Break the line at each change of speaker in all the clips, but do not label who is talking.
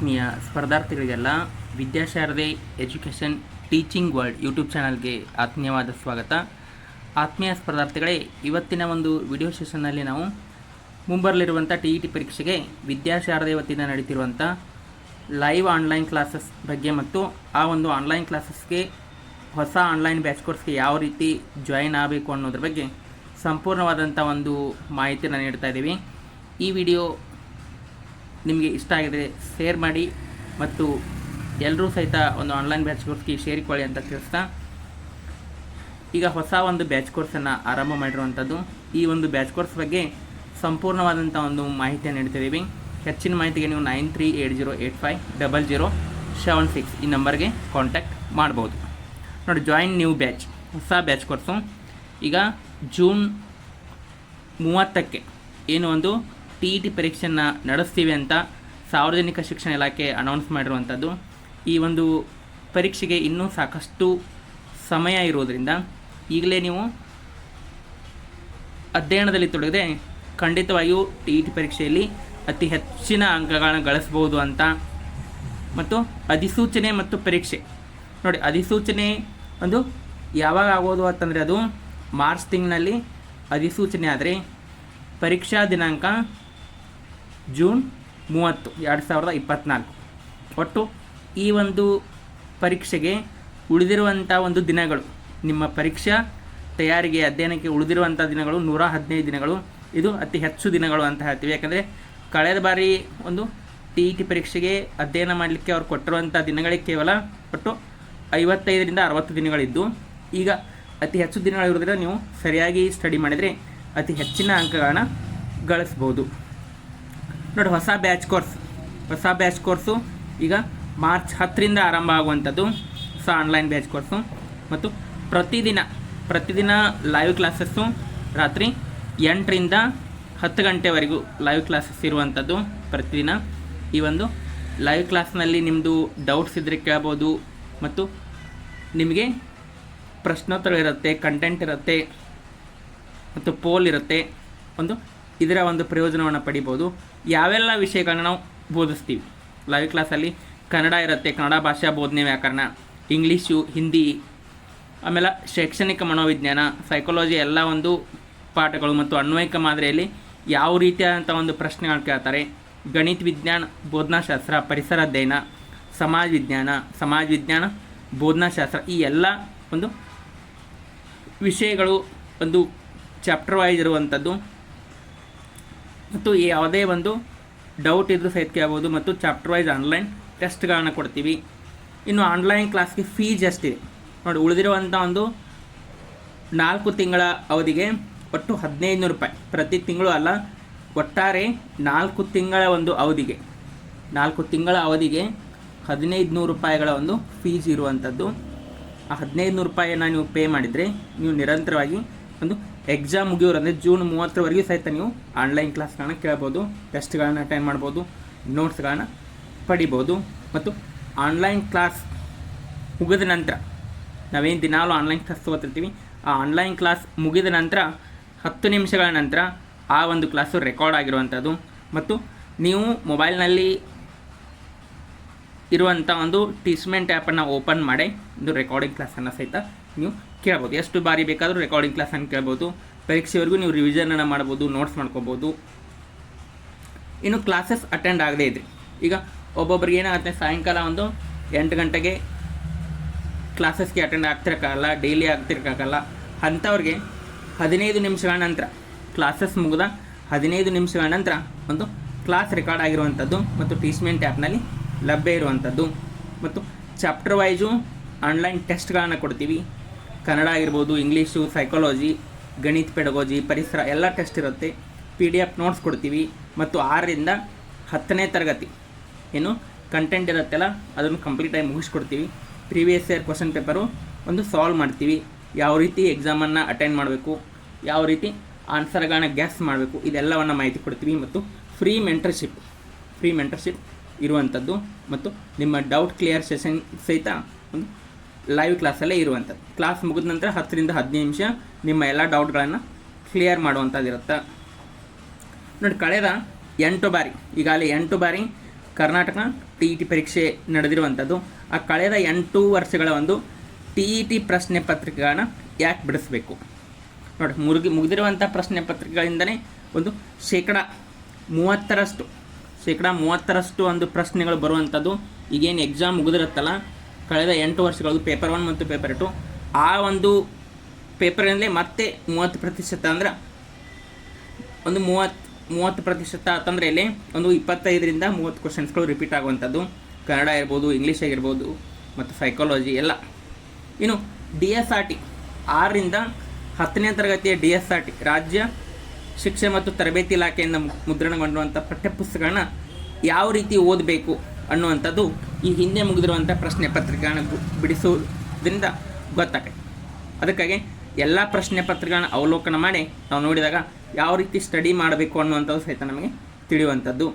ಆತ್ಮೀಯ ಸ್ಪರ್ಧಾರ್ಥಿಗಳಿಗೆಲ್ಲ Vidyasharade education teaching world YouTube ಚಾನಲ್ಗೆ ಆತ್ಮೀಯವಾದ ಸ್ವಾಗತ. ಆತ್ಮೀಯ ಸ್ಪರ್ಧಾರ್ಥಿಗಳೇ, ಇವತ್ತಿನ ಒಂದು ವಿಡಿಯೋ ಸೆಷನ್ನಲ್ಲಿ ನಾವು ಮುಂಬರಲಿರುವಂಥ ಟಿ ಇ ಟಿ ಪರೀಕ್ಷೆಗೆ ವಿದ್ಯಾಶಾರದೆ ವತಿಯಿಂದ ನಡೀತಿರುವಂಥ ಲೈವ್ ಆನ್ಲೈನ್ ಕ್ಲಾಸಸ್ ಬಗ್ಗೆ ಮತ್ತು ಆ ಒಂದು ಆನ್ಲೈನ್ ಕ್ಲಾಸಸ್ಗೆ ಹೊಸ ಆನ್ಲೈನ್ ಬ್ಯಾಚ್ ಕೋರ್ಸ್ಗೆ ಯಾವ ರೀತಿ ಜಾಯಿನ್ ಆಗಬೇಕು ಅನ್ನೋದ್ರ ಬಗ್ಗೆ ಸಂಪೂರ್ಣವಾದಂಥ ಒಂದು ಮಾಹಿತಿಯನ್ನು ನೀಡ್ತಾ ಇದ್ದೀವಿ. ಈ ವಿಡಿಯೋ ನಿಮಗೆ ಇಷ್ಟ ಆಗಿದ್ರೆ ಶೇರ್ ಮಾಡಿ ಮತ್ತು ಎಲ್ಲರೂ ಸಹಿತ ಒಂದು ಆನ್ಲೈನ್ ಬ್ಯಾಚ್ ಕೋರ್ಸ್ಗೆ ಸೇರಿಕೊಳ್ಳಿ ಅಂತ ತಿಳಿಸ್ತಾ, ಈಗ ಹೊಸ ಒಂದು ಬ್ಯಾಚ್ ಕೋರ್ಸನ್ನು ಆರಂಭ ಮಾಡಿರುವಂಥದ್ದು. ಈ ಒಂದು ಬ್ಯಾಚ್ ಕೋರ್ಸ್ ಬಗ್ಗೆ ಸಂಪೂರ್ಣವಾದಂಥ ಒಂದು ಮಾಹಿತಿಯನ್ನು ನೀಡ್ತಿದ್ದೀವಿ. ಹೆಚ್ಚಿನ ಮಾಹಿತಿಗೆ ನೀವು nine three eight zero eight five double zero seven six ಈ ನಂಬರ್ಗೆ ಕಾಂಟ್ಯಾಕ್ಟ್ ಮಾಡ್ಬೋದು. ನೋಡಿ ಜಾಯಿನ್ ನ್ಯೂ ಬ್ಯಾಚ್ ಹೊಸ ಬ್ಯಾಚ್ ಕೋರ್ಸು ಈಗ ಜೂನ್ ಮೂವತ್ತಕ್ಕೆ ಏನು ಒಂದು ಟಿ ಇ ಟಿ ಪರೀಕ್ಷೆಯನ್ನು ನಡೆಸ್ತೀವಿ ಅಂತ ಸಾರ್ವಜನಿಕ ಶಿಕ್ಷಣ ಇಲಾಖೆ ಅನೌನ್ಸ್ ಮಾಡಿರುವಂಥದ್ದು. ಈ ಒಂದು ಪರೀಕ್ಷೆಗೆ ಇನ್ನೂ ಸಾಕಷ್ಟು ಸಮಯ ಇರೋದರಿಂದ ಈಗಲೇ ನೀವು ಅಧ್ಯಯನದಲ್ಲಿ ತೊಡಗದೆ ಖಂಡಿತವಾಗಿಯೂ ಟಿ ಇ ಟಿ ಪರೀಕ್ಷೆಯಲ್ಲಿ ಅತಿ ಹೆಚ್ಚಿನ ಅಂಕಗಳನ್ನು ಗಳಿಸ್ಬೋದು ಅಂತ. ಮತ್ತು ಅಧಿಸೂಚನೆ ಮತ್ತು ಪರೀಕ್ಷೆ. ನೋಡಿ, ಅಧಿಸೂಚನೆ ಒಂದು ಯಾವಾಗ ಆಗೋದು ಅಂತಂದರೆ ಅದು ಮಾರ್ಚ್ ತಿಂಗಳಲ್ಲಿ ಅಧಿಸೂಚನೆ ಆದರೆ ಪರೀಕ್ಷಾ ದಿನಾಂಕ ಜೂನ್ ಮೂವತ್ತು, ಎರಡು ಸಾವಿರದ ಇಪ್ಪತ್ತ್ನಾಲ್ಕು ಒಟ್ಟು ಈ ಒಂದು ಪರೀಕ್ಷೆಗೆ ಉಳಿದಿರುವಂಥ ಒಂದು ದಿನಗಳು. ನಿಮ್ಮ ಪರೀಕ್ಷಾ ತಯಾರಿಗೆ ಅಧ್ಯಯನಕ್ಕೆ ಉಳಿದಿರುವಂಥ ದಿನಗಳು ನೂರ ಹದಿನೈದು ದಿನಗಳು. ಇದು ಅತಿ ಹೆಚ್ಚು ದಿನಗಳು ಅಂತ ಹೇಳ್ತೀವಿ. ಯಾಕಂದರೆ ಕಳೆದ ಬಾರಿ ಒಂದು ಟಿ ಇ ಟಿ ಪರೀಕ್ಷೆಗೆ ಅಧ್ಯಯನ ಮಾಡಲಿಕ್ಕೆ ಅವ್ರು ಕೊಟ್ಟಿರುವಂಥ ದಿನಗಳೇ ಕೇವಲ ಒಟ್ಟು ಐವತ್ತೈದರಿಂದ ಅರವತ್ತು ದಿನಗಳಿದ್ದು. ಈಗ ಅತಿ ಹೆಚ್ಚು ದಿನಗಳಿರೋದ್ರಿಂದ ನೀವು ಸರಿಯಾಗಿ ಸ್ಟಡಿ ಮಾಡಿದರೆ ಅತಿ ಹೆಚ್ಚಿನ ಅಂಕಗಳನ್ನ ಗಳಿಸ್ಬೋದು. ನೋಡಿ, ಹೊಸ ಬ್ಯಾಚ್ ಕೋರ್ಸ್ ಹೊಸ ಬ್ಯಾಚ್ ಕೋರ್ಸು ಈಗ ಮಾರ್ಚ್ ಹತ್ತರಿಂದ ಆರಂಭ ಆಗುವಂಥದ್ದು. ಹೊಸ ಆನ್ಲೈನ್ ಬ್ಯಾಚ್ ಕೋರ್ಸು ಮತ್ತು ಪ್ರತಿದಿನ ಪ್ರತಿದಿನ ಲೈವ್ ಕ್ಲಾಸಸ್ಸು ರಾತ್ರಿ ಎಂಟರಿಂದ ಹತ್ತು ಗಂಟೆವರೆಗೂ ಲೈವ್ ಕ್ಲಾಸಸ್ ಇರುವಂಥದ್ದು ಪ್ರತಿದಿನ. ಈ ಒಂದು ಲೈವ್ ಕ್ಲಾಸ್ನಲ್ಲಿ ನಿಮ್ಮದು ಡೌಟ್ಸ್ ಇದ್ದರೆ ಕೇಳ್ಬೋದು. ಮತ್ತು ನಿಮಗೆ ಪ್ರಶ್ನೋತ್ತರ ಇರುತ್ತೆ ಕಂಟೆಂಟ್ ಇರುತ್ತೆ, ಮತ್ತು ಪೋಲ್ ಇರುತ್ತೆ. ಒಂದು ಇದರ ಒಂದು ಪ್ರಯೋಜನವನ್ನು ಪಡಿಬೋದು. ಯಾವೆಲ್ಲ ವಿಷಯಗಳನ್ನ ನಾವು ಬೋಧಿಸ್ತೀವಿ? ಲೈವ್ ಕ್ಲಾಸಲ್ಲಿ ಕನ್ನಡ ಇರುತ್ತೆ, ಕನ್ನಡ ಭಾಷಾ ಬೋಧನೆ ವ್ಯಾಕರಣ ಇಂಗ್ಲೀಷು ಹಿಂದಿ ಆಮೇಲೆ ಶೈಕ್ಷಣಿಕ ಮನೋವಿಜ್ಞಾನ ಸೈಕಾಲಜಿ ಎಲ್ಲ ಒಂದು ಪಾಠಗಳು ಮತ್ತು ಅನ್ವಯಿಕ ಮಾದರಿಯಲ್ಲಿ ಯಾವ ರೀತಿಯಾದಂಥ ಒಂದು ಪ್ರಶ್ನೆಗಳು ಕೇಳ್ತಾರೆ. ಗಣಿತ ವಿಜ್ಞಾನ, ಬೋಧನಾಶಾಸ್ತ್ರ, ಪರಿಸರ ಅಧ್ಯಯನ, ಸಮಾಜ ವಿಜ್ಞಾನ ಸಮಾಜ ವಿಜ್ಞಾನ, ಬೋಧನಾಶಾಸ್ತ್ರ ಈ ಎಲ್ಲ ಒಂದು ವಿಷಯಗಳು ಒಂದು ಚಾಪ್ಟರ್ ವೈಸ್ ಇರುವಂಥದ್ದು ಮತ್ತು ಯಾವುದೇ ಒಂದು ಡೌಟ್ ಇದ್ದರೂ ಸಹಿತ ಕೇಳ್ಬೋದು ಮತ್ತು ಚಾಪ್ಟರ್ ವೈಸ್ ಆನ್ಲೈನ್ ಟೆಸ್ಟ್ಗಳನ್ನು ಕೊಡ್ತೀವಿ. ಇನ್ನು ಆನ್ಲೈನ್ ಕ್ಲಾಸ್ಗೆ ಫೀಸ್ ಇದೆ. ನೋಡಿ ಉಳಿದಿರುವಂಥ ಒಂದು ನಾಲ್ಕು ತಿಂಗಳ ಅವಧಿಗೆ ಒಟ್ಟು ಹದಿನೈದು ರೂಪಾಯಿ. ಪ್ರತಿ ತಿಂಗಳು ಅಲ್ಲ, ಒಟ್ಟಾರೆ ನಾಲ್ಕು ತಿಂಗಳ ಒಂದು ಅವಧಿಗೆ. ನಾಲ್ಕು ತಿಂಗಳ ಅವಧಿಗೆ ಹದಿನೈದು ನೂರು ರೂಪಾಯಿಗಳ ಒಂದು ಫೀಸ್ ಇರುವಂಥದ್ದು ಆ ಹದಿನೈದು ನೂರು ರೂಪಾಯಿಯನ್ನು ನೀವು ಪೇ ಮಾಡಿದರೆ ನೀವು ನಿರಂತರವಾಗಿ ಒಂದು ಎಕ್ಸಾಮ್ ಮುಗಿಯೋರು ಅಂದರೆ ಜೂನ್ ಮೂವತ್ತರವರೆಗೂ ಸಹಿತ ನೀವು ಆನ್ಲೈನ್ ಕ್ಲಾಸ್ಗಳನ್ನ ಕೇಳ್ಬೋದು ಟೆಸ್ಟ್ಗಳನ್ನ ಅಟೆಂಡ್ ಮಾಡ್ಬೋದು ನೋಟ್ಸ್ಗಳನ್ನ ಪಡಿಬೋದು ಮತ್ತು ಆನ್ಲೈನ್ ಕ್ಲಾಸ್ ಮುಗಿದ ನಂತರ ನಾವೇನು ದಿನಾಲೂ ಆನ್ಲೈನ್ ಕ್ಲಾಸ್ ತೊಗೋತಿರ್ತೀವಿ. ಆ ಆನ್ಲೈನ್ ಕ್ಲಾಸ್ ಮುಗಿದ ನಂತರ ಹತ್ತು ನಿಮಿಷಗಳ ನಂತರ ಆ ಒಂದು ಕ್ಲಾಸು ರೆಕಾರ್ಡ್ ಆಗಿರುವಂಥದ್ದು ಮತ್ತು ನೀವು ಮೊಬೈಲ್ನಲ್ಲಿ ಇರುವಂಥ ಒಂದು ಟೀಸ್ಮೆಂಟ್ ಆ್ಯಪನ್ನು ಓಪನ್ ಮಾಡಿ, ಒಂದು ರೆಕಾರ್ಡಿಂಗ್ ಕ್ಲಾಸನ್ನು ಸಹಿತ ನೀವು ಕೇಳ್ಬೋದು. ಎಷ್ಟು ಬಾರಿ ಬೇಕಾದರೂ ರೆಕಾರ್ಡಿಂಗ್ ಕ್ಲಾಸ್ ಅನ್ನು ಕೇಳ್ಬೋದು. ಪರೀಕ್ಷೆವರೆಗೂ ನೀವು ರಿವಿಷನನ್ನು ಮಾಡ್ಬೋದು ನೋಟ್ಸ್ ಮಾಡ್ಕೋಬೋದು. ಇನ್ನು ಕ್ಲಾಸಸ್ ಅಟೆಂಡ್ ಆಗದೇ ಇದ್ರಿ. ಈಗ ಒಬ್ಬೊಬ್ರಿಗೆ ಏನಾಗುತ್ತೆ? ಸಾಯಂಕಾಲ ಒಂದು ಎಂಟು ಗಂಟೆಗೆ ಕ್ಲಾಸಸ್ಗೆ ಅಟೆಂಡ್ ಆಗ್ತಿರೋಕ್ಕಾಗಲ್ಲ ಡೈಲಿ ಆಗ್ತಿರೋಕ್ಕಾಗಲ್ಲ. ಅಂಥವ್ರಿಗೆ ಹದಿನೈದು ನಿಮಿಷಗಳ ನಂತರ ಕ್ಲಾಸಸ್ ಮುಗಿದ ಹದಿನೈದು ನಿಮಿಷಗಳ ನಂತರ ಒಂದು ಕ್ಲಾಸ್ ರೆಕಾರ್ಡ್ ಆಗಿರುವಂಥದ್ದು ಮತ್ತು ಟೀಚ್ಮೆಂಟ್ ಆ್ಯಪ್ನಲ್ಲಿ ಲಭ್ಯ ಇರುವಂಥದ್ದು. ಮತ್ತು ಚಾಪ್ಟರ್ ವೈಸು ಆನ್ಲೈನ್ ಟೆಸ್ಟ್ಗಳನ್ನು ಕೊಡ್ತೀವಿ. ಕನ್ನಡ ಆಗಿರ್ಬೋದು ಇಂಗ್ಲೀಷು ಸೈಕಾಲಜಿ ಗಣಿತ ಪೆಡಗೋಜಿ ಪರಿಸರ ಎಲ್ಲ ಟೆಸ್ಟ್ ಇರುತ್ತೆ. ಪಿ ಡಿ ಎಫ್ ನೋಟ್ಸ್ ಕೊಡ್ತೀವಿ ಮತ್ತು ಆರರಿಂದ ಹತ್ತನೇ ತರಗತಿ ಏನು ಕಂಟೆಂಟ್ ಇರುತ್ತಲ್ಲ, ಅದನ್ನು ಕಂಪ್ಲೀಟಾಗಿ ಮುಗಿಸ್ಕೊಡ್ತೀವಿ. ಪ್ರೀವಿಯಸ್ ಇಯರ್ ಕ್ವಶನ್ ಪೇಪರು ಒಂದು ಸಾಲ್ವ್ ಮಾಡ್ತೀವಿ. ಯಾವ ರೀತಿ ಎಕ್ಸಾಮನ್ನು ಅಟೆಂಡ್ ಮಾಡಬೇಕು, ಯಾವ ರೀತಿ ಆನ್ಸರ್ಗಳನ್ನ ಗ್ಯಾಸ್ ಮಾಡಬೇಕು, ಇದೆಲ್ಲವನ್ನು ಮಾಹಿತಿ ಕೊಡ್ತೀವಿ. ಮತ್ತು ಫ್ರೀ ಮೆಂಟರ್ಶಿಪ್ ಫ್ರೀ ಮೆಂಟರ್ಶಿಪ್ ಇರುವಂಥದ್ದು. ಮತ್ತು ನಿಮ್ಮ ಡೌಟ್ ಕ್ಲಿಯರ್ ಸೆಷನ್ ಸಹಿತ ಒಂದು ಲೈವ್ ಕ್ಲಾಸಲ್ಲೇ ಇರುವಂಥದ್ದು. ಕ್ಲಾಸ್ ಮುಗಿದ ನಂತರ ಹತ್ತರಿಂದ ಹದಿನೈದು ನಿಮಿಷ ನಿಮ್ಮ ಎಲ್ಲ ಡೌಟ್ಗಳನ್ನು ಕ್ಲಿಯರ್ ಮಾಡುವಂಥದ್ದಿರುತ್ತೆ. ನೋಡಿ, ಕಳೆದ ಎಂಟು ಬಾರಿ, ಈಗಾಗಲೇ ಎಂಟು ಬಾರಿ ಕರ್ನಾಟಕ ಟಿ ಇ ಟಿ ಪರೀಕ್ಷೆ ನಡೆದಿರುವಂಥದ್ದು. ಆ ಕಳೆದ ಎಂಟು ವರ್ಷಗಳ ಒಂದು ಟಿ ಇ ಟಿ ಪ್ರಶ್ನೆ ಪತ್ರಿಕೆಗಳನ್ನ ಯಾಕೆ ಬಿಡಿಸ್ಬೇಕು? ನೋಡಿ, ಮುರುಗಿ, ಮುಗಿದಿರುವಂಥ ಪ್ರಶ್ನೆ ಪತ್ರಿಕೆಗಳಿಂದನೇ ಒಂದು ಶೇಕಡ ಮೂವತ್ತರಷ್ಟು ಶೇಕಡ ಮೂವತ್ತರಷ್ಟು ಒಂದು ಪ್ರಶ್ನೆಗಳು ಬರುವಂಥದ್ದು. ಈಗೇನು ಎಕ್ಸಾಮ್ ಮುಗಿದಿರುತ್ತಲ್ಲ ಕಳೆದ ಎಂಟು ವರ್ಷಗಳದ್ದು ಪೇಪರ್ ಒನ್ ಮತ್ತು ಪೇಪರ್ ಟು ಆ ಒಂದು ಪೇಪರಿನಲ್ಲೇ ಮತ್ತೆ ಮೂವತ್ತು ಪ್ರತಿಶತ ಅಂದ್ರೆ ಒಂದು ಮೂವತ್ತು ಮೂವತ್ತು ಪ್ರತಿಶತ ಅಂತಂದರೆ ಇಲ್ಲಿ ಒಂದು ಇಪ್ಪತ್ತೈದರಿಂದ ಮೂವತ್ತು ಕ್ವಶನ್ಸ್ಗಳು ರಿಪೀಟ್ ಆಗುವಂಥದ್ದು. ಕನ್ನಡ ಇರ್ಬೋದು ಇಂಗ್ಲೀಷ್ ಆಗಿರ್ಬೋದು ಮತ್ತು ಸೈಕಾಲಜಿ ಎಲ್ಲ. ಇನ್ನು ಡಿ ಎಸ್ ಆರ್ ಟಿ ಆರರಿಂದ ಹತ್ತನೇ ತರಗತಿಯ ಡಿ ಎಸ್ ಆರ್ ಟಿ ರಾಜ್ಯ ಶಿಕ್ಷಣ ಮತ್ತು ತರಬೇತಿ ಇಲಾಖೆಯಿಂದ ಮುದ್ರಣಗೊಂಡಿರುವಂಥ ಪಠ್ಯಪುಸ್ತಕಗಳನ್ನ ಯಾವ ರೀತಿ ಓದಬೇಕು ಅನ್ನುವಂಥದ್ದು ಈ ಹಿಂದೆ ಮುಗಿದಿರುವಂಥ ಪ್ರಶ್ನೆ ಪತ್ರಿಕೆಗಳನ್ನು ಬಿಡಿಸುವುದರಿಂದ ಗೊತ್ತಾಗುತ್ತೆ ಅದಕ್ಕಾಗಿ ಎಲ್ಲ ಪ್ರಶ್ನೆ ಪತ್ರಿಕೆಗಳನ್ನ ಅವಲೋಕನ ಮಾಡಿ ನಾವು ನೋಡಿದಾಗ ಯಾವ ರೀತಿ ಸ್ಟಡಿ ಮಾಡಬೇಕು ಅನ್ನುವಂಥದ್ದು ಸಹಿತ ನಮಗೆ ತಿಳಿಯುವಂಥದ್ದು.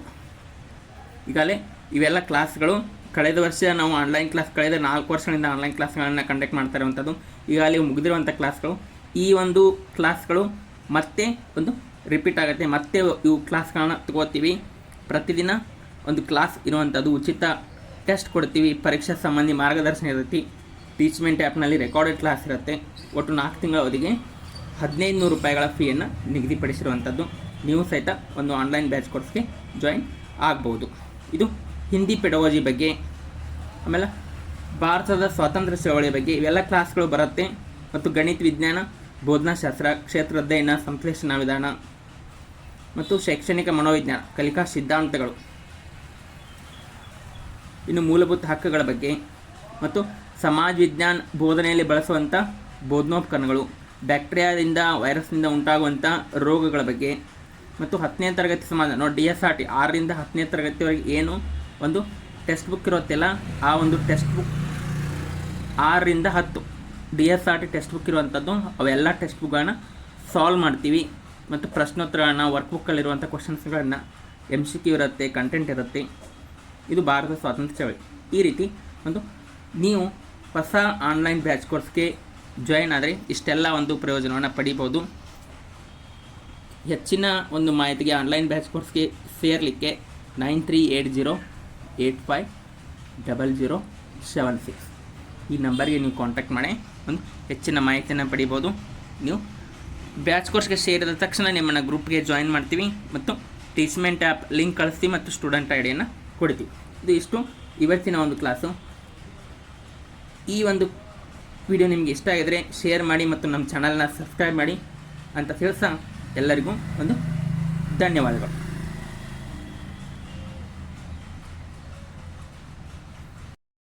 ಈಗಾಗಲೇ ಇವೆಲ್ಲ ಕ್ಲಾಸ್ಗಳು ಕಳೆದ ವರ್ಷ ನಾವು ಆನ್ಲೈನ್ ಕ್ಲಾಸ್, ಕಳೆದ ನಾಲ್ಕು ವರ್ಷಗಳಿಂದ ಆನ್ಲೈನ್ ಕ್ಲಾಸ್ಗಳನ್ನು ಕಂಡಕ್ಟ್ ಮಾಡ್ತಾ ಇರುವಂಥದ್ದು. ಈಗಾಗಲೇ ಮುಗಿದಿರುವಂಥ ಕ್ಲಾಸ್ಗಳು. ಈ ಒಂದು ಕ್ಲಾಸ್ಗಳು ಮತ್ತೆ ಒಂದು ರಿಪೀಟ್ ಆಗುತ್ತೆ. ಮತ್ತೆ ಇವು ಕ್ಲಾಸ್ಗಳನ್ನ ತಗೋತೀವಿ. ಪ್ರತಿದಿನ ಒಂದು ಕ್ಲಾಸ್ ಇರುವಂಥದ್ದು ಉಚಿತ ಟೆಸ್ಟ್ ಕೊಡ್ತೀವಿ, ಪರೀಕ್ಷೆ ಸಂಬಂಧಿ ಮಾರ್ಗದರ್ಶನ ಇರುತ್ತೆ. ಟೀಚ್ಮೆಂಟ್ ಆ್ಯಪ್ನಲ್ಲಿ ರೆಕಾರ್ಡೆಡ್ ಕ್ಲಾಸ್ ಇರುತ್ತೆ. ಒಟ್ಟು ನಾಲ್ಕು ತಿಂಗಳ ಅವಧಿಗೆ ಹದಿನೈದು ನೂರು ರೂಪಾಯಿಗಳ ಫೀಯನ್ನು ನಿಗದಿಪಡಿಸಿರುವಂಥದ್ದು. ನೀವು ಸಹಿತ ಒಂದು ಆನ್ಲೈನ್ ಬ್ಯಾಚ್ ಕೋರ್ಸ್ಗೆ ಜಾಯಿನ್ ಆಗ್ಬೋದು. ಇದು ಹಿಂದಿ ಪೆಡವಾಜಿ ಬಗ್ಗೆ, ಆಮೇಲೆ ಭಾರತದ ಸ್ವಾತಂತ್ರ್ಯ ಚಳವಳಿ ಬಗ್ಗೆ ಇವೆಲ್ಲ ಕ್ಲಾಸ್ಗಳು ಬರುತ್ತೆ. ಮತ್ತು ಗಣಿತ, ವಿಜ್ಞಾನ ಬೋಧನಾಶಾಸ್ತ್ರ ಕ್ಷೇತ್ರ ಅಧ್ಯಯನ, ಸಂಶ್ಲೇಷಣಾ ವಿಧಾನ, ಮತ್ತು ಶೈಕ್ಷಣಿಕ ಮನೋವಿಜ್ಞಾನ, ಕಲಿಕಾ ಸಿದ್ಧಾಂತಗಳು. ಇನ್ನು ಮೂಲಭೂತ ಹಕ್ಕುಗಳ ಬಗ್ಗೆ ಮತ್ತು ಸಮಾಜ ವಿಜ್ಞಾನ ಬೋಧನೆಯಲ್ಲಿ ಬಳಸುವಂಥ ಬೋಧನೋಪಕರಣಗಳು, ಬ್ಯಾಕ್ಟೀರಿಯಾದಿಂದ ವೈರಸ್ನಿಂದ ಉಂಟಾಗುವಂಥ ರೋಗಗಳ ಬಗ್ಗೆ ಮತ್ತು ಹತ್ತನೇ ತರಗತಿ ಸಮಾಜ, ನೋಡಿ ಡಿ ಎಸ್ ಆರ್ ಟಿ, ಆರರಿಂದ ಹತ್ತನೇ ತರಗತಿವರೆಗೆ ಏನು ಒಂದು ಟೆಕ್ಸ್ಟ್ ಬುಕ್ ಇರುತ್ತಲ್ಲ, ಆ ಒಂದು ಟೆಕ್ಸ್ಟ್ ಬುಕ್ ಆರರಿಂದ ಹತ್ತು D S R T text book ಇರುವಂಥದ್ದು ಅವೆಲ್ಲ ಟೆಕ್ಸ್ಟ್ ಬುಕ್ಗಳನ್ನ ಸಾಲ್ವ್ ಮಾಡ್ತೀವಿ ಮತ್ತು ಪ್ರಶ್ನೋತ್ತರಗಳನ್ನ ವರ್ಕ್ ಬುಕ್ಕಲ್ಲಿರುವಂಥ ಕ್ವಶನ್ಸ್ಗಳನ್ನು ಎಂ ಸಿ ಕ್ಯೂ ಇರುತ್ತೆ ಕಂಟೆಂಟ್ ಇರುತ್ತೆ. ಇದು ಭಾರತ ಸ್ವಾತಂತ್ರ್ಯ ಚಳವಳಿ. ಈ ರೀತಿ ಒಂದು ನೀವು ಹೊಸ ಆನ್ಲೈನ್ ಬ್ಯಾಚ್ ಕೋರ್ಸ್ಗೆ ಜಾಯಿನ್ ಆದರೆ ಇಷ್ಟೆಲ್ಲ ಒಂದು ಪ್ರಯೋಜನವನ್ನು ಪಡಿಬೋದು ಹೆಚ್ಚಿನ ಒಂದು ಮಾಹಿತಿಗೆ ಆನ್ಲೈನ್ ಬ್ಯಾಚ್ ಕೋರ್ಸ್ಗೆ ಸೇರಲಿಕ್ಕೆ nine three eight zero eight five double zero seven six ಈ ನಂಬರ್ಗೆ ನೀವು ಕಾಂಟ್ಯಾಕ್ಟ್ ಮಾಡಿ, ಒಂದು ಹೆಚ್ಚಿನ ಮಾಹಿತಿಯನ್ನು ಪಡಿಬೋದು ನೀವು ಬ್ಯಾಚ್ ಕೋರ್ಸ್ಗೆ ಸೇರಿದ ತಕ್ಷಣ ನಿಮ್ಮನ್ನು ಗ್ರೂಪ್ಗೆ ಜಾಯಿನ್ ಮಾಡ್ತೀವಿ. ಮತ್ತು ಟೀಚ್ಮೆಂಟ್ ಆ್ಯಪ್ ಲಿಂಕ್ ಕಳಿಸ್ತೀವಿ ಮತ್ತು ಸ್ಟೂಡೆಂಟ್ ಐ ಡಿಯನ್ನು ಕೊಡ್ತೀವಿ ಇದು ಇಷ್ಟು. ಇವತ್ತಿನ ಒಂದು ಕ್ಲಾಸು ಈ ಒಂದು ವಿಡಿಯೋ ನಿಮಗೆ ಇಷ್ಟ ಆಗಿದ್ರೆ ಶೇರ್ ಮಾಡಿ ಮತ್ತು ನಮ್ಮ ಚಾನಲ್ನ ಸಬ್ಸ್ಕ್ರೈಬ್ ಮಾಡಿ ಅಂತ ತಿಳಿಸ ಎಲ್ಲರಿಗೂ ಒಂದು ಧನ್ಯವಾದಗಳು.